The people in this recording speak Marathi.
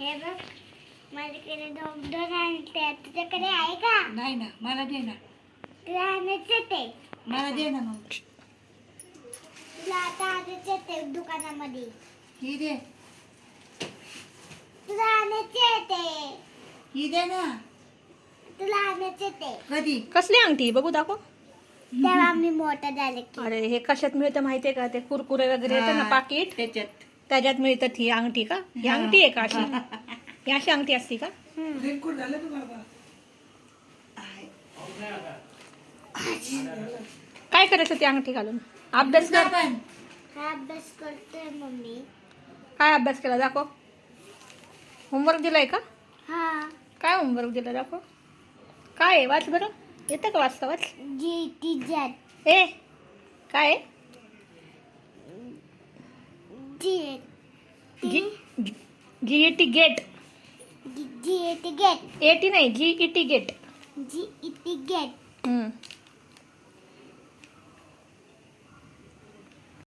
हे बघ माझ्याकडे दोन दोन आणते तुझ्याकडे आहे का? नाही ना मला दे ना. तुला आणायचं ते. मला दे ना मग. तुला आता आणायचं ते दुकानामध्ये. ही दे. तुला आणायचे ते. ही दे ना. तुला आणायचे ते. कधी? कसली अंगठी बघू दाखव. तेव्हा मी मोठं झाले की. अरे हे कशात मिळतं माहितीये का? ते कुरकुरे वगैरे येतं ना हा, पाकिट? त्याच्यात. त्याच्यात मिळतात ही अंगठी का? ही अंगठी आहे का अशी? ही अशी अंगठी असती का. काय करायचं ती अंगठी घालून? अभ्यास कर. हा अभ्यास करतोय मम्मी? काय अभ्यास केला? दाखव. होमवर्क दिलाय का? हा. काय होमवर्क दिलं? दाखव. काय आहे? वाच बरं. येतं का वाचता? वाच. ए काय आहे? G G G E T get. G T get. A T नाही G E T get. G T get.